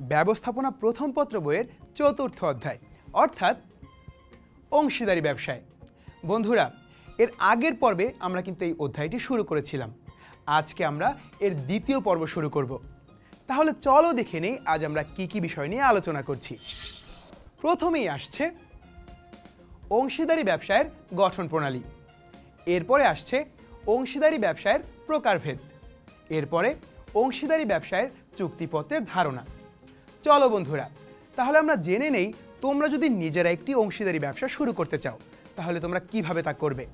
ব্যবস্থাপনা প্রথম পত্র বইয়ের চতুর্থ অধ্যায়, অর্থাৎ অংশীদারি ব্যবসায়। বন্ধুরা, এর আগের পর্বে আমরা কিন্তু এই অধ্যায়টি শুরু করেছিলাম। আজকে আমরা এর দ্বিতীয় পর্ব শুরু করব। তাহলে চলো দেখে নেই আজ আমরা কি কি বিষয় নিয়ে আলোচনা করছি। প্রথমেই আসছে অংশীদারি ব্যবসায়ের গঠন প্রণালী। এরপরে আসছে অংশীদারি ব্যবসায়ের প্রকারভেদ। এরপরে অংশীদারি ব্যবসায়ের চুক্তিপত্রের ধারণা। চলো বন্ধুরা, তাহলে আমরা জেনে নেই তোমরা যদি নিজেরা একটি অংশীদারি ব্যবসা শুরু করতে চাও, তাহলে তোমরা কীভাবে তা করবে?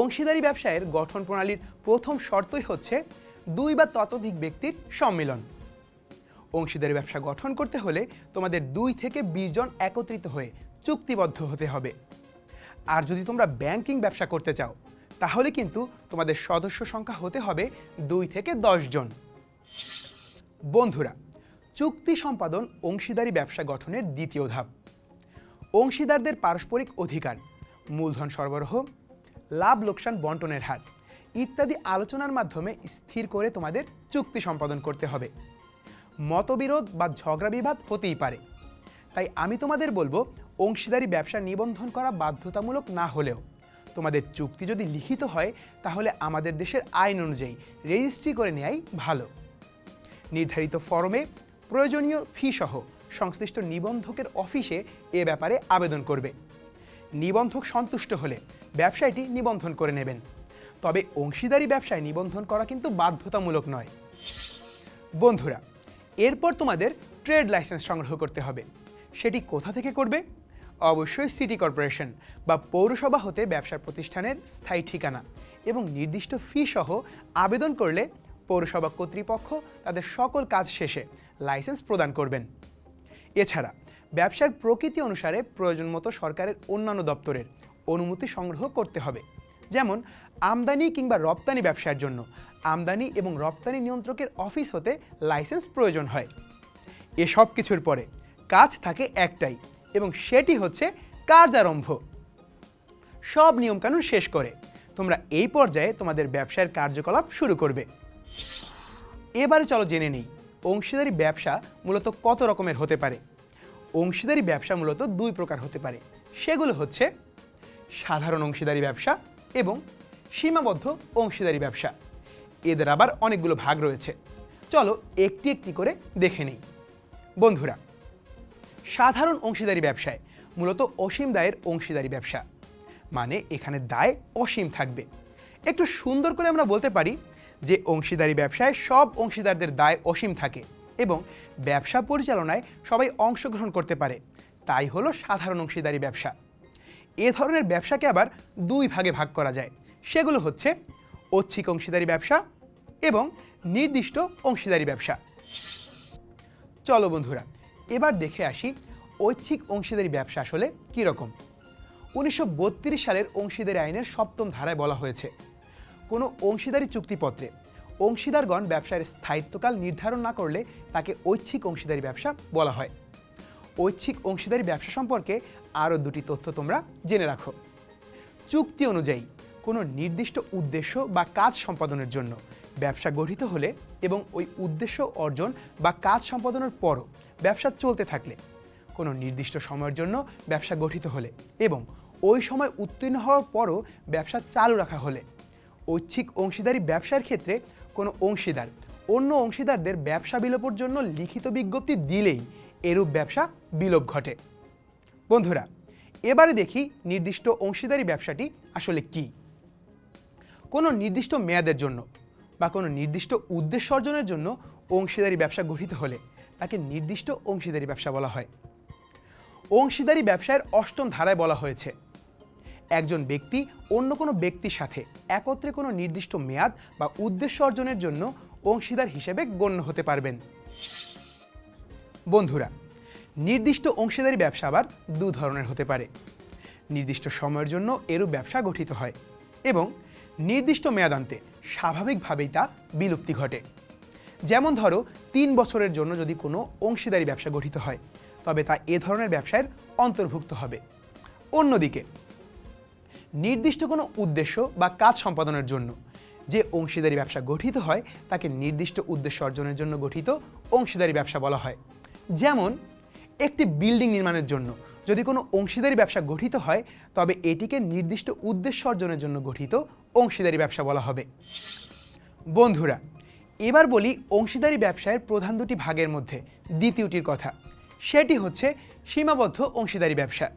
অংশীদারি ব্যবসায়ের গঠন প্রণালীর প্রথম শর্তই হচ্ছে দুই বা ততোধিক ব্যক্তির সম্মিলন। অংশীদারি ব্যবসা গঠন করতে হলে তোমাদের দুই থেকে বিশ জন একত্রিত হয়ে চুক্তিবদ্ধ হতে হবে। আর যদি তোমরা ব্যাংকিং ব্যবসা করতে চাও, তাহলে কিন্তু তোমাদের সদস্য সংখ্যা হতে হবে দুই থেকে দশ জন। বন্ধুরা চুক্তি সম্পাদন অংশীদারি ব্যবসা গঠনের দ্বিতীয় ধাপ। অংশীদারদের পারস্পরিক অধিকার, মূলধন সরবরাহ, লাভ লোকসান বন্টনের হার ইত্যাদি আলোচনার মাধ্যমে স্থির করে তোমাদের চুক্তি সম্পাদন করতে হবে। মতবিরোধ বা ঝগড়া বিবাদ হতেই পারে। তাই আমি তোমাদের বলব, অংশীদারি ব্যবসা নিবন্ধন করা বাধ্যতামূলক না হলেও তোমাদের চুক্তি যদি লিখিত হয়, তাহলে আমাদের দেশের আইন অনুযায়ী রেজিস্ট্রি করে নেওয়াই ভালো। নির্ধারিত ফরমে প্রয়োজনীয় ফি সহ সংশ্লিষ্ট নিবন্ধকের অফিসে এ ব্যাপারে আবেদন করবে। নিবন্ধক সন্তুষ্ট হলে ব্যবসায়টি নিবন্ধন করে নেবেন। তবে অংশীদারি ব্যবসায় নিবন্ধন করা কিন্তু বাধ্যতামূলক নয়। বন্ধুরা, এরপর তোমাদের ট্রেড লাইসেন্স সংগ্রহ করতে হবে। সেটি কোথা থেকে করবে? অবশ্যই সিটি কর্পোরেশন বা পৌরসভা হতে ব্যবসা প্রতিষ্ঠানের স্থায়ী ঠিকানা এবং নির্দিষ্ট ফি সহ আবেদন করলে পৌরসভা কর্তৃপক্ষ তাদের সকল কাজ শেষে লাইসেন্স প্রদান করবেন। এছাড়া, ব্যবসার প্রকৃতি অনুসারে প্রয়োজন মতো সরকারের অন্যান্য দপ্তরের অনুমতি সংগ্রহ করতে হবে। যেমন, আমদানি কিংবা রপ্তানি ব্যবসার জন্য আমদানি এবং রপ্তানি নিয়ন্ত্রকের অফিস হতে লাইসেন্স প্রয়োজন হয়। এসব কিছুর পরে কাজ থাকে একটাই এবং সেটি হচ্ছে কার্যারম্ভ। সব নিয়মকানুন শেষ করে তোমরা এই পর্যায়ে তোমাদের ব্যবসার কার্যকলাপ শুরু করবে। এবারে চলো জেনে নেই, অংশীদারি ব্যবসা মূলত কত রকমের হতে পারে। অংশীদারি ব্যবসা মূলত দুই প্রকার হতে পারে। সেগুলো হচ্ছে সাধারণ অংশীদারি ব্যবসা এবং সীমাবদ্ধ অংশীদারি ব্যবসা। এদের আবার অনেকগুলো ভাগ রয়েছে। চলো একটি একটি করে দেখে নেই। বন্ধুরা, সাধারণ অংশীদারি ব্যবসায় মূলত অসীম দায়ের অংশীদারি ব্যবসা। মানে এখানে দায় অসীম থাকবে। একটু সুন্দর করে আমরা বলতে পারি যে অংশীদারি ব্যবসায় সব অংশীদারদের দায় অসীম থাকে এবং ব্যবসা পরিচালনায় সবাই অংশগ্রহণ করতে পারে। তাই হলো সাধারণ অংশীদারি ব্যবসা। এ ধরনের ব্যবসাকে আবার দুই ভাগে ভাগ করা যায়। সেগুলো হচ্ছে ঐচ্ছিক অংশীদারি ব্যবসা এবং নির্দিষ্ট অংশীদারি ব্যবসা। চলো বন্ধুরা, এবার দেখে আসি ঐচ্ছিক অংশীদারি ব্যবসা আসলে কীরকম। উনিশশো বত্রিশ সালের অংশীদারি আইনের সপ্তম ধারায় বলা হয়েছে কোনো অংশীদারি চুক্তিপত্রে। অংশীদারগণ ব্যবসার স্থায়িত্বকাল নির্ধারণ না করলে তাকে ঐচ্ছিক অংশীদারি ব্যবসা বলা হয়। ঐচ্ছিক অংশীদারি ব্যবসা সম্পর্কে আরও দুটি তথ্য তোমরা জেনে রাখো। চুক্তি অনুযায়ী কোনো নির্দিষ্ট উদ্দেশ্য বা কাজ সম্পাদনের জন্য ব্যবসা গঠিত হলে এবং ওই উদ্দেশ্য অর্জন বা কাজ সম্পাদনের পরও ব্যবসা চলতে থাকলে কোনো নির্দিষ্ট সময়ের জন্য ব্যবসা গঠিত হলে এবং ওই সময় উত্তীর্ণ হওয়ার পরও ব্যবসা চালু রাখা হলে ঐচ্ছিক অংশীদারি ব্যবসার ক্ষেত্রে কোনো অংশীদার অন্য অংশীদারদের ব্যবসা বিলোপের জন্য লিখিত বিজ্ঞপ্তি দিলেই এরূপ ব্যবসা বিলোপ ঘটে। বন্ধুরা, এবারে দেখি নির্দিষ্ট অংশীদারি ব্যবসাটি আসলে কি? কোনো নির্দিষ্ট মেয়াদের জন্য বা কোনো নির্দিষ্ট উদ্দেশ্য অর্জনের জন্য অংশীদারি ব্যবসা গঠিত হলে তাকে নির্দিষ্ট অংশীদারি ব্যবসা বলা হয়। অংশীদারি ব্যবসায়ের অষ্টম ধারায় বলা হয়েছে একজন ব্যক্তি অন্য কোনো ব্যক্তির সাথে একত্রে কোনো নির্দিষ্ট মেয়াদ বা উদ্দেশ্য অর্জনের জন্য অংশীদার হিসেবে গণ্য হতে পারবেন। বন্ধুরা, নির্দিষ্ট অংশীদারি ব্যবসা আবার দু ধরনের হতে পারে। নির্দিষ্ট সময়ের জন্য এরূপ ব্যবসা গঠিত হয় এবং নির্দিষ্ট মেয়াদান্তে স্বাভাবিকভাবেই তা বিলুপ্তি ঘটে। যেমন ধরো, তিন বছরের জন্য যদি কোনো অংশীদারি ব্যবসা গঠিত হয়, তবে তা এ ধরনের ব্যবসায়ের অন্তর্ভুক্ত হবে। অন্যদিকে নির্দিষ্ট কোনো উদ্দেশ্য বা কাজ সম্পাদনের জন্য। যে অংশীদারি ব্যবসা গঠিত হয়, তাকে নির্দিষ্ট উদ্দেশ্য অর্জনের জন্য গঠিত অংশীদারি ব্যবসা বলা হয়। যেমন, একটি বিল্ডিং নির্মাণের জন্য। যদি কোনো অংশীদারি ব্যবসা গঠিত হয়, তবে এটিকে নির্দিষ্ট উদ্দেশ্য অর্জনের জন্য গঠিত অংশীদারি ব্যবসা বলা হবে। বন্ধুরা, এবার বলি অংশীদারি ব্যবসায়ের প্রধান দুটি ভাগের মধ্যে। দ্বিতীয়টির কথা, সেটি হচ্ছে সীমাবদ্ধ অংশীদারি ব্যবসা।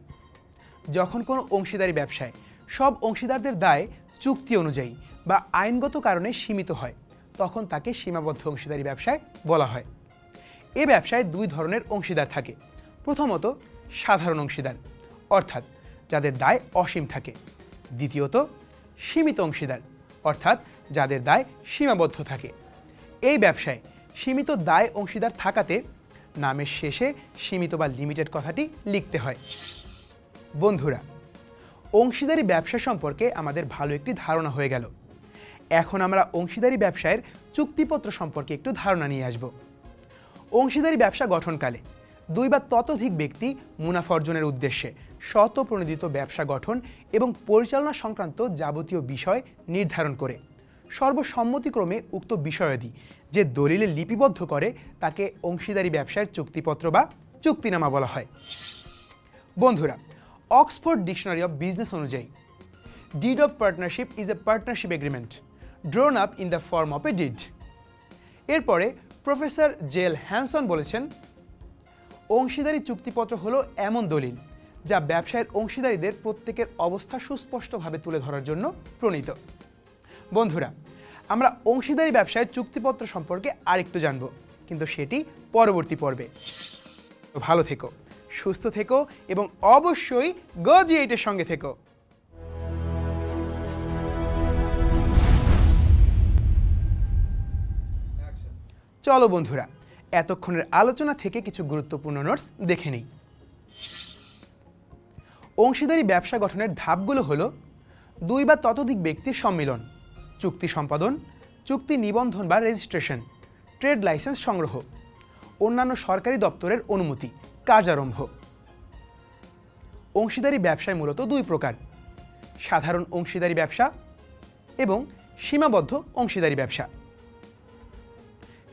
যখন কোনো অংশীদারি ব্যবসায় সব অংশীদারদের দায় চুক্তি অনুযায়ী বা আইনগত কারণে সীমিত হয়, তখন তাকে সীমাবদ্ধ অংশীদারি ব্যবসায় বলা হয়। এ ব্যবসায় দুই ধরনের অংশীদার থাকে, প্রথমত সাধারণ অংশীদার, অর্থাৎ যাদের দায় অসীম থাকে। দ্বিতীয়ত সীমিত অংশীদার, অর্থাৎ যাদের দায় সীমাবদ্ধ থাকে। এই ব্যবসায় সীমিত দায় অংশীদার থাকাতে নামের শেষে সীমিত বা লিমিটেড কথাটি লিখতে হয়। বন্ধুরা অংশীদারি ব্যবসা সম্পর্কে আমাদের ভালো একটি ধারণা হয়ে গেল। এখন আমরা অংশীদারি ব্যবসায়ের চুক্তিপত্র সম্পর্কে একটু ধারণা নিয়ে আসব। অংশীদারি ব্যবসা গঠনকালে দুই বা ততোধিক ব্যক্তি মুনাফা অর্জনের উদ্দেশ্যে স্বতঃপ্রণোদিত ব্যবসা গঠন এবং পরিচালনা সংক্রান্ত যাবতীয় বিষয় নির্ধারণ করে। সর্বসম্মতিক্রমে উক্ত বিষয়াদি যে দলিলে লিপিবদ্ধ করে তাকে অংশীদারি ব্যবসার চুক্তিপত্র বা চুক্তিনামা বলা হয়। বন্ধুরা অক্সফোর্ড ডিকশনারি অফ বিজনেস অনুযায়ী deed of partnership is a partnership agreement drawn up in the form of a deed এরপরে প্রফেসর জেল হ্যানসন বলেছেন, অংশীদারি চুক্তিপত্র হলো এমন দলিল যা ব্যবসায়ের অংশীদারীদের প্রত্যেকের অবস্থা সুস্পষ্টভাবে তুলে ধরার জন্য প্রণীত। বন্ধুরা, আমরা অংশীদারি ব্যবসায়ের চুক্তিপত্র সম্পর্কে আরেকটু জানব, কিন্তু সেটি পরবর্তী পর্বে। ভালো থেকো। সুস্থ থেকো এবং অবশ্যই গজি এইটের সঙ্গে থেকো। চলো বন্ধুরা, এতক্ষণের আলোচনা থেকে কিছু গুরুত্বপূর্ণ নোটস দেখে নিই। অংশীদারি ব্যবসা গঠনের ধাপগুলো হলো দুই বা ততোধিক ব্যক্তির সম্মিলন, চুক্তি সম্পাদন, চুক্তি নিবন্ধন বা রেজিস্ট্রেশন, ট্রেড লাইসেন্স সংগ্রহ, অন্যান্য সরকারি দপ্তরের অনুমতি। কার্যারম্ভ। অংশীদারি ব্যবসায় মূলত দুই প্রকার, সাধারণ অংশীদারি ব্যবসা এবং সীমাবদ্ধ অংশীদারি ব্যবসা।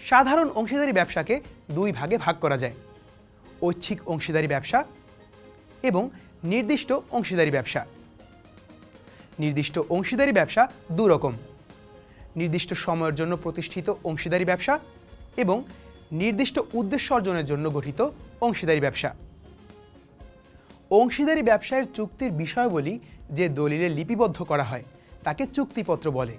সাধারণ অংশীদারি ব্যবসাকে দুই ভাগে ভাগ করা যায়, ঐচ্ছিক অংশীদারি ব্যবসা এবং নির্দিষ্ট অংশীদারি ব্যবসা। নির্দিষ্ট অংশীদারি ব্যবসা দু রকম নির্দিষ্ট সময়ের জন্য প্রতিষ্ঠিত অংশীদারি ব্যবসা এবং নির্দিষ্ট উদ্দেশ্য অর্জনের জন্য গঠিত অংশীদারি ব্যবসা। অংশীদারি ব্যবসায়ের চুক্তির বিষয়বলী যে দলিলে লিপিবদ্ধ করা হয়, তাকে চুক্তিপত্র বলে।